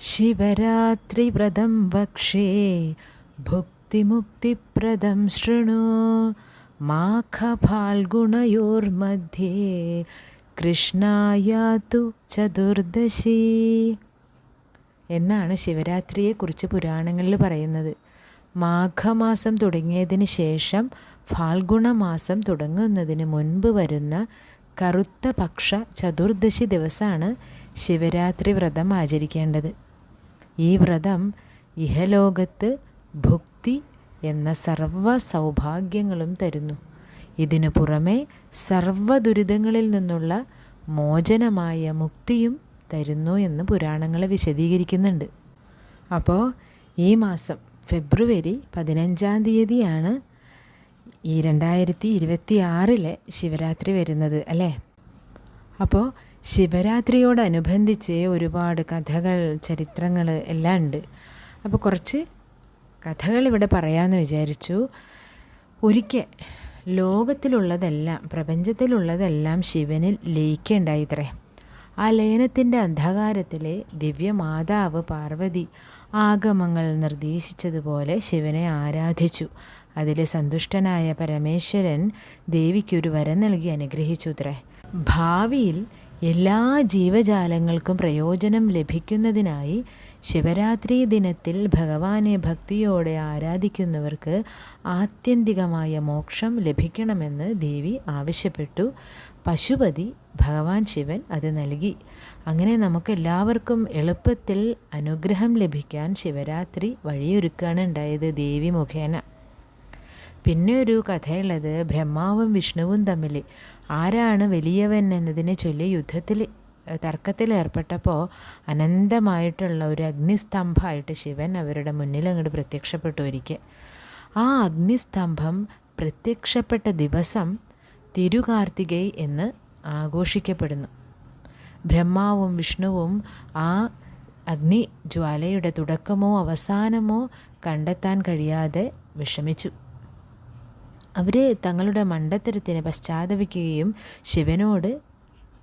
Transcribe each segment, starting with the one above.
ശിവരാത്രിവ്രതം വക്ഷേ ഭുക്തിമുക്തിപ്രദം ശൃണു മാഘഫാൽഗുണയോർമധ്യേ കൃഷ്ണായാതു ചതുർദശി എന്നാണ് ശിവരാത്രിയെക്കുറിച്ച് പുരാണങ്ങളിൽ പറയുന്നത്. മാഘമാസം തുടങ്ങിയതിന് ശേഷം ഫാൽഗുണമാസം തുടങ്ങുന്നതിന് മുൻപ് വരുന്ന കറുത്ത പക്ഷ ചതുർദശി ദിവസമാണ് ശിവരാത്രി വ്രതം ആചരിക്കേണ്ടത്. ഈ വ്രതം ഇഹലോകത്ത് ഭുക്തി എന്ന സർവ സൗഭാഗ്യങ്ങളും തരുന്നു. ഇതിനു പുറമെ സർവ ദുരിതങ്ങളിൽ നിന്നുള്ള മോചനമായ മുക്തിയും തരുന്നു എന്ന് പുരാണങ്ങൾ വിശദീകരിക്കുന്നുണ്ട്. അപ്പോൾ ഈ മാസം ഫെബ്രുവരി പതിനഞ്ചാം തീയതിയാണ് ഈ രണ്ടായിരത്തി ഇരുപത്തി ആറിലെ ശിവരാത്രി വരുന്നത് അല്ലേ? അപ്പോൾ ശിവരാത്രിയോടനുബന്ധിച്ച് ഒരുപാട് കഥകൾ ചരിത്രങ്ങൾ എല്ലാം ഉണ്ട്. അപ്പോൾ കുറച്ച് കഥകൾ ഇവിടെ പറയാമെന്ന് വിചാരിച്ചു. ഒരിക്കൽ ലോകത്തിലുള്ളതെല്ലാം പ്രപഞ്ചത്തിലുള്ളതെല്ലാം ശിവനിൽ ലയിക്കേണ്ടായിത്രേ. ആ ലയനത്തിന്റെ അന്ധകാരത്തിലെ ദിവ്യമാതാവ് പാർവതി ആഗമങ്ങൾ നിർദ്ദേശിച്ചതുപോലെ ശിവനെ ആരാധിച്ചു. അതിൽ സന്തുഷ്ടനായ പരമേശ്വരൻ ദേവിക്കൊരു വരം നൽകി അനുഗ്രഹിച്ചുത്രേ. ഭാവിയിൽ എല്ലാ ജീവജാലങ്ങൾക്കും പ്രയോജനം ലഭിക്കുന്നതിനായി ശിവരാത്രി ദിനത്തിൽ ഭഗവാനെ ഭക്തിയോടെ ആരാധിക്കുന്നവർക്ക് ആത്യന്തികമായ മോക്ഷം ലഭിക്കണമെന്ന് ദേവി ആവശ്യപ്പെട്ടു. പശുപതി ഭഗവാൻ ശിവൻ അത് നൽകി. അങ്ങനെ നമുക്കെല്ലാവർക്കും എളുപ്പത്തിൽ അനുഗ്രഹം ലഭിക്കാൻ ശിവരാത്രി വഴിയൊരുക്കുകയാണ് ഉണ്ടായത് ദേവി മുഖേന. പിന്നെ ഒരു കഥയുള്ളത് ബ്രഹ്മാവും വിഷ്ണുവും തമ്മിൽ ആരാണ് വലിയവൻ എന്നതിനെ ചൊല്ലി യുദ്ധത്തിൽ തർക്കത്തിൽ ഏർപ്പെട്ടപ്പോൾ അനന്തമായിട്ടുള്ള ഒരു അഗ്നിസ്തംഭമായിട്ട് ശിവൻ അവരുടെ മുന്നിൽ അങ്ങോട്ട് പ്രത്യക്ഷപ്പെട്ടു ഒരിക്കൽ. ആ അഗ്നിസ്തംഭം പ്രത്യക്ഷപ്പെട്ട ദിവസം തിരുകാർത്തികൈ എന്ന് ആഘോഷിക്കപ്പെടുന്നു. ബ്രഹ്മാവും വിഷ്ണുവും ആ അഗ്നി ജ്വാലയുടെ തുടക്കമോ അവസാനമോ കണ്ടെത്താൻ കഴിയാതെ വിഷമിച്ചു. അവർ തങ്ങളുടെ മണ്ടത്തരത്തിന് പശ്ചാത്തപിക്കുകയും ശിവനോട്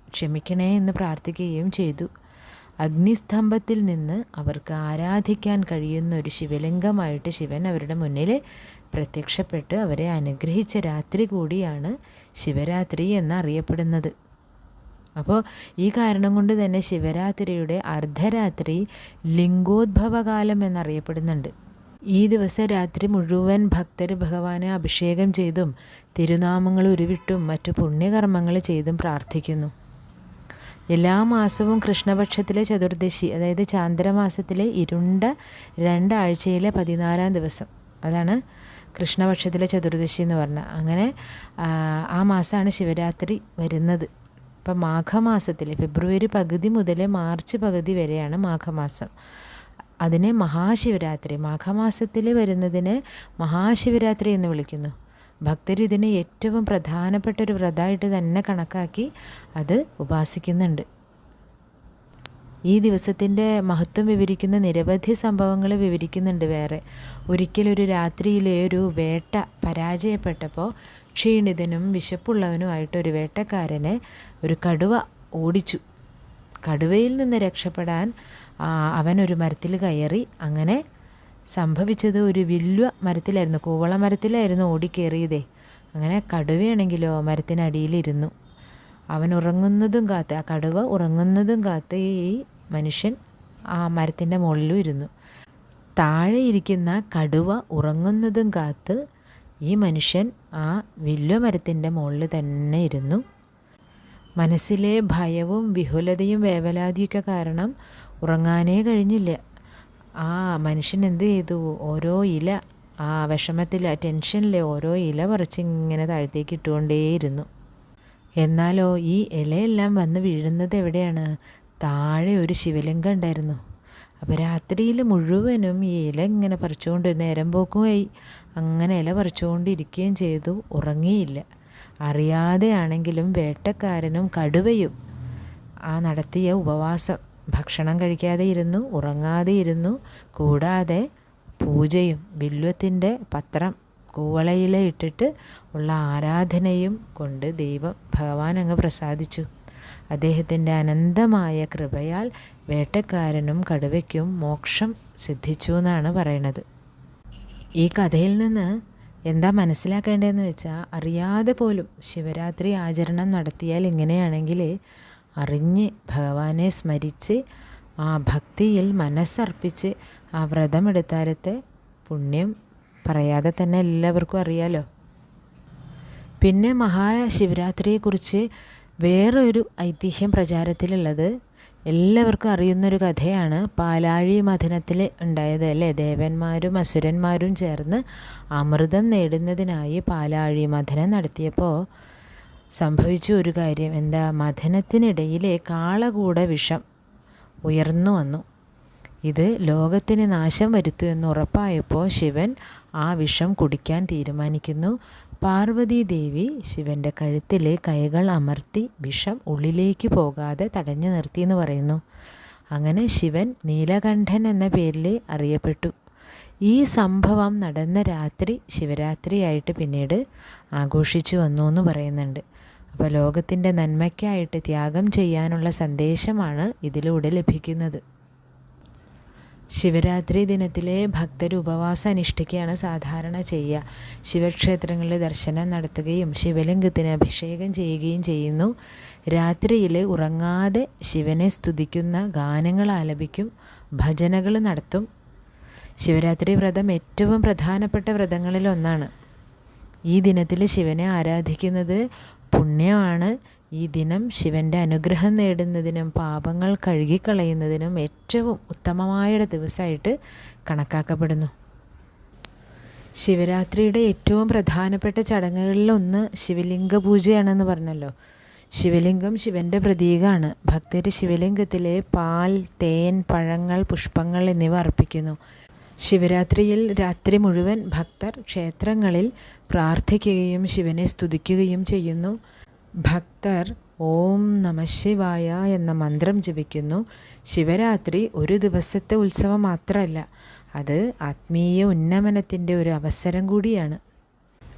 ക്ഷമിക്കണേ എന്ന് പ്രാർത്ഥിക്കുകയും ചെയ്തു. അഗ്നിസ്തംഭത്തിൽ നിന്ന് അവർക്ക് ആരാധിക്കാൻ കഴിയുന്ന ഒരു ശിവലിംഗമായിട്ട് ശിവൻ അവരുടെ മുന്നിൽ പ്രത്യക്ഷപ്പെട്ട് അവരെ അനുഗ്രഹിച്ച രാത്രി കൂടിയാണ് ശിവരാത്രി എന്നറിയപ്പെടുന്നത്. അപ്പോൾ ഈ കാരണം കൊണ്ട് തന്നെ ശിവരാത്രിയുടെ അർദ്ധരാത്രി ലിംഗോദ്ഭവകാലം എന്നറിയപ്പെടുന്നുണ്ട്. ഈ ദിവസം രാത്രി മുഴുവൻ ഭക്തർ ഭഗവാനെ അഭിഷേകം ചെയ്തും തിരുനാമങ്ങൾ ഉരുവിട്ടും മറ്റു പുണ്യകർമ്മങ്ങൾ ചെയ്തും പ്രാർത്ഥിക്കുന്നു. എല്ലാ മാസവും കൃഷ്ണപക്ഷത്തിലെ ചതുർദശി അതായത് ചാന്ദ്രമാസത്തിലെ ഇരുണ്ട രണ്ടാഴ്ചയിലെ പതിനാലാം ദിവസം. അതാണ് കൃഷ്ണപക്ഷത്തിലെ ചതുർദശി എന്ന് പറഞ്ഞാൽ അങ്ങനെ ആ മാസമാണ് ശിവരാത്രി വരുന്നത്. ഇപ്പം മാഘമാസത്തിൽ ഫെബ്രുവരി പകുതി മുതൽ മാർച്ച് പകുതി വരെയാണ് മാഘമാസം. അതിനെ മഹാശിവരാത്രി മാഘമാസത്തിൽ വരുന്നതിന് മഹാശിവരാത്രി എന്ന് വിളിക്കുന്നു. ഭക്തർ ഇതിനെ ഏറ്റവും പ്രധാനപ്പെട്ട ഒരു വ്രതമായിട്ട് തന്നെ കണക്കാക്കി അത് ഉപാസിക്കുന്നുണ്ട്. ഈ ദിവസത്തിന്റെ മഹത്വം വിവരിക്കുന്ന നിരവധി സംഭവങ്ങൾ വിവരിക്കുന്നുണ്ട് വേറെ. ഒരിക്കലൊരു രാത്രിയിലെ ഒരു വേട്ട പരാജയപ്പെട്ടപ്പോൾ ക്ഷീണിതനും വിശപ്പുള്ളവനുമായിട്ട് ഒരു വേട്ടക്കാരനെ ഒരു കടുവ ഓടിച്ചു. കടുവയിൽ നിന്ന് രക്ഷപ്പെടാൻ അവനൊരു മരത്തിൽ കയറി അങ്ങനെ സംഭവിച്ചത് ഒരു വില്വ മരത്തിലായിരുന്നു കൂവള മരത്തിലായിരുന്നു ഓടിക്കേറിയതേ. അങ്ങനെ കടുവയാണെങ്കിലോ മരത്തിനടിയിലിരുന്നു. അവൻ ഉറങ്ങുന്നതും കാത്ത് ആ കടുവ ഉറങ്ങുന്നതും കാത്ത് ഈ മനുഷ്യൻ ആ മരത്തിന്റെ മുകളിലും ഇരുന്നു. താഴെ ഇരിക്കുന്ന കടുവ ഉറങ്ങുന്നതും കാത്ത് ഈ മനുഷ്യൻ ആ വില്വ മരത്തിന്റെ മുകളിൽ തന്നെ ഇരുന്നു. മനസ്സിലെ ഭയവും വിഹുലതയും വേവലാതിയൊക്കെ കാരണം ഉറങ്ങാനേ കഴിഞ്ഞില്ല. ആ മനുഷ്യൻ എന്ത് ചെയ്തു? ഓരോ ഇല ആ വിഷമത്തിൽ ആ ടെൻഷനിൽ ഓരോ ഇല പറിച്ച് ഇങ്ങനെ താഴത്തേക്ക് ഇട്ടുകൊണ്ടേയിരുന്നു. എന്നാലോ ഈ ഇലയെല്ലാം വന്ന് വീഴുന്നത് എവിടെയാണ്? താഴെ ഒരു ശിവലിംഗം ഉണ്ടായിരുന്നു. അപ്പോൾ രാത്രിയിൽ മുഴുവനും ഈ ഇല ഇങ്ങനെ പറിച്ചുകൊണ്ട് നേരം പോക്കുമായി അങ്ങനെ ഇല പറിച്ചുകൊണ്ടിരിക്കുകയും ചെയ്തു ഉറങ്ങിയില്ല. അറിയാതെയാണെങ്കിലും വേട്ടക്കാരനും കടുവയും ആ നടത്തിയ ഉപവാസം. ഭക്ഷണം കഴിക്കാതെ ഇരുന്നു ഉറങ്ങാതെ ഇരുന്നു കൂടാതെ പൂജയും വില്വത്തിന്റെ പത്രം കൂവളയില ഇട്ടിട്ട് ഉള്ള ആരാധനയും കൊണ്ട് ദൈവം ഭഗവാൻ അങ്ങ് പ്രസാദിച്ചു. അദ്ദേഹത്തിന്റെ അനന്തമായ കൃപയാൽ വേട്ടക്കാരനും കടുവയ്ക്കും മോക്ഷം സിദ്ധിച്ചു എന്നാണ് പറയണത് ഈ കഥയിൽ നിന്ന് എന്താ മനസ്സിലാക്കേണ്ടതെന്ന് വെച്ചാൽ അറിയാതെ പോലും ശിവരാത്രി ആചരണം നടത്തിയാൽ ഇങ്ങനെയാണെങ്കിൽ അറിഞ്ഞ് ഭഗവാനെ സ്മരിച്ച് ആ ഭക്തിയിൽ മനസ്സർപ്പിച്ച് ആ വ്രതമെടുത്താലത്തെ പുണ്യം പറയാതെ തന്നെ എല്ലാവർക്കും അറിയാലോ. പിന്നെ മഹാശിവരാത്രിയെക്കുറിച്ച് വേറൊരു ഐതിഹ്യം പ്രചാരത്തിലുള്ളത് എല്ലാവർക്കും അറിയുന്നൊരു കഥയാണ് പാലാഴി മഥനത്തിൽ ഉണ്ടായത് അല്ലേ? ദേവന്മാരും അസുരന്മാരും ചേർന്ന് അമൃതം നേടുന്നതിനായി പാലാഴി മഥനം നടത്തിയപ്പോൾ സംഭവിച്ച ഒരു കാര്യം. എന്താ? മഥനത്തിനിടയിലെ കാളകൂട വിഷം ഉയർന്നു വന്നു. ഇത് ലോകത്തിന് നാശം വരുത്തുമെന്ന് ഉറപ്പായപ്പോൾ ശിവൻ ആ വിഷം കുടിക്കാൻ തീരുമാനിക്കുന്നു. പാർവതീദേവി ശിവന്റെ കഴുത്തിലെ കൈകൾ അമർത്തി വിഷം ഉള്ളിലേക്ക് പോകാതെ തടഞ്ഞു നിർത്തി എന്ന് പറയുന്നു. അങ്ങനെ ശിവൻ നീലകണ്ഠൻ എന്ന പേരിൽ അറിയപ്പെട്ടു. ഈ സംഭവം നടന്ന രാത്രി ശിവരാത്രിയായിട്ട് പിന്നീട് ആഘോഷിച്ചു വന്നു എന്ന് പറയുന്നുണ്ട്. അപ്പോൾ ലോകത്തിന്റെ നന്മയ്ക്കായിട്ട് ത്യാഗം ചെയ്യാനുള്ള സന്ദേശമാണ് ഇതിലൂടെ ലഭിക്കുന്നത്. ശിവരാത്രി ദിനത്തിലെ ഭക്തർ ഉപവാസം അനുഷ്ഠിക്കുകയാണ് സാധാരണ ചെയ്യുക. ശിവക്ഷേത്രങ്ങളിൽ ദർശനം നടത്തുകയും ശിവലിംഗത്തിന് അഭിഷേകം ചെയ്യുകയും ചെയ്യുന്നു. രാത്രിയിൽ ഉറങ്ങാതെ ശിവനെ സ്തുതിക്കുന്ന ഗാനങ്ങൾ ആലപിക്കും ഭജനകൾ നടത്തും. ശിവരാത്രി വ്രതം ഏറ്റവും പ്രധാനപ്പെട്ട വ്രതങ്ങളിൽ ഒന്നാണ്. ഈ ദിനത്തിൽ ശിവനെ ആരാധിക്കുന്നത് പുണ്യമാണ്. ഈ ദിനം ശിവന്റെ അനുഗ്രഹം നേടുന്നതിനും പാപങ്ങൾ കഴുകിക്കളയുന്നതിനും ഏറ്റവും ഉത്തമമായ ദിവസമായിട്ട് കണക്കാക്കപ്പെടുന്നു. ശിവരാത്രിയുടെ ഏറ്റവും പ്രധാനപ്പെട്ട ചടങ്ങുകളിലൊന്ന് ശിവലിംഗ പൂജയാണെന്ന് പറഞ്ഞല്ലോ. ശിവലിംഗം ശിവന്റെ പ്രതീകമാണ് ഭക്തർ ശിവലിംഗത്തിലെ പാൽ തേൻ പഴങ്ങൾ പുഷ്പങ്ങൾ എന്നിവ അർപ്പിക്കുന്നു. ശിവരാത്രിയിൽ രാത്രി മുഴുവൻ ഭക്തർ ക്ഷേത്രങ്ങളിൽ പ്രാർത്ഥിക്കുകയും ശിവനെ സ്തുതിക്കുകയും ചെയ്യുന്നു. ഭക്തർ ഓം നമശിവായ എന്ന മന്ത്രം ജപിക്കുന്നു. ശിവരാത്രി ഒരു ദിവസത്തെ ഉത്സവം മാത്രമല്ല അത് ആത്മീയ ഉന്നമനത്തിന്റെ ഒരു അവസരം കൂടിയാണ്.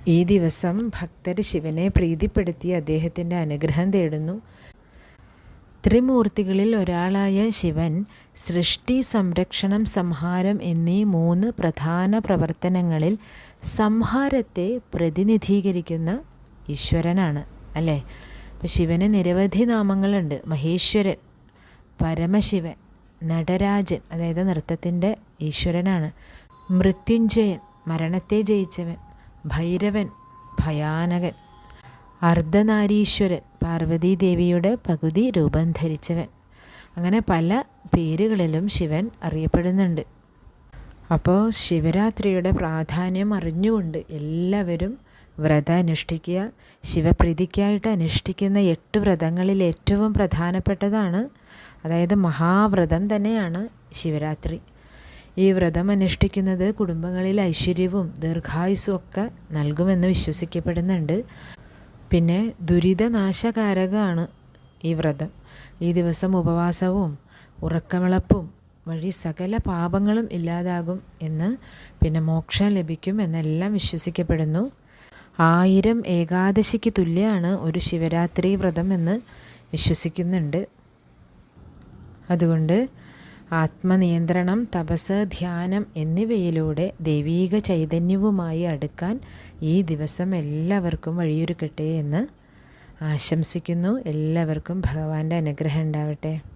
ഈ ദിവസം ഭക്തർ ശിവനെ പ്രീതിപ്പെടുത്തി അദ്ദേഹത്തിന്റെ അനുഗ്രഹം തേടുന്നു. ത്രിമൂർത്തികളിൽ ഒരാളായ ശിവൻ സൃഷ്ടി സംരക്ഷണം സംഹാരം എന്നീ മൂന്ന് പ്രധാന പ്രവർത്തനങ്ങളിൽ സംഹാരത്തെ പ്രതിനിധീകരിക്കുന്ന ഈശ്വരനാണ്. അല്ലേ? അപ്പോൾ ശിവന് നിരവധി നാമങ്ങളുണ്ട്. മഹേശ്വരൻ പരമശിവൻ നടരാജൻ അതായത് നൃത്തത്തിന്റെ ഈശ്വരനാണ്. മൃത്യുഞ്ജയൻ മരണത്തെ ജയിച്ചവൻ ഭൈരവൻ ഭയാനകൻ അർദ്ധനാരീശ്വരൻ പാർവതീദേവിയുടെ പകുതി രൂപം ധരിച്ചവൻ. അങ്ങനെ പല പേരുകളിലും ശിവൻ അറിയപ്പെടുന്നുണ്ട്. അപ്പോൾ ശിവരാത്രിയുടെ പ്രാധാന്യം അറിഞ്ഞുകൊണ്ട് എല്ലാവരും വ്രതം അനുഷ്ഠിക്കുക ശിവപ്രീതിക്കായിട്ട് അനുഷ്ഠിക്കുന്ന എട്ട് വ്രതങ്ങളിൽ ഏറ്റവും പ്രധാനപ്പെട്ടതാണ്. അതായത് മഹാവ്രതം തന്നെയാണ് ശിവരാത്രി. ഈ വ്രതം അനുഷ്ഠിക്കുന്നത് കുടുംബങ്ങളിൽ ഐശ്വര്യവും ദീർഘായുസ്സും ഒക്കെ നൽകുമെന്ന് വിശ്വസിക്കപ്പെടുന്നുണ്ട്. പിന്നെ ദുരിതനാശകാരകമാണ് ഈ വ്രതം. ഈ ദിവസം ഉപവാസവും ഉറക്കമിളപ്പും വഴി സകല പാപങ്ങളും ഇല്ലാതാകും എന്ന് പിന്നെ മോക്ഷം ലഭിക്കും എന്നെല്ലാം വിശ്വസിക്കപ്പെടുന്നു. ആയിരം ഏകാദശിക്ക് തുല്യമാണ് ഒരു ശിവരാത്രി വ്രതം എന്ന് വിശ്വസിക്കുന്നുണ്ട്. അതുകൊണ്ട് ആത്മനിയന്ത്രണം തപസ് ധ്യാനം എന്നിവയിലൂടെ ദൈവീക ചൈതന്യവുമായി അടുക്കാൻ ഈ ദിവസം എല്ലാവർക്കും വഴിയൊരുക്കട്ടെ എന്ന് ആശംസിക്കുന്നു. എല്ലാവർക്കും ഭഗവാന്റെ അനുഗ്രഹം ഉണ്ടാവട്ടെ.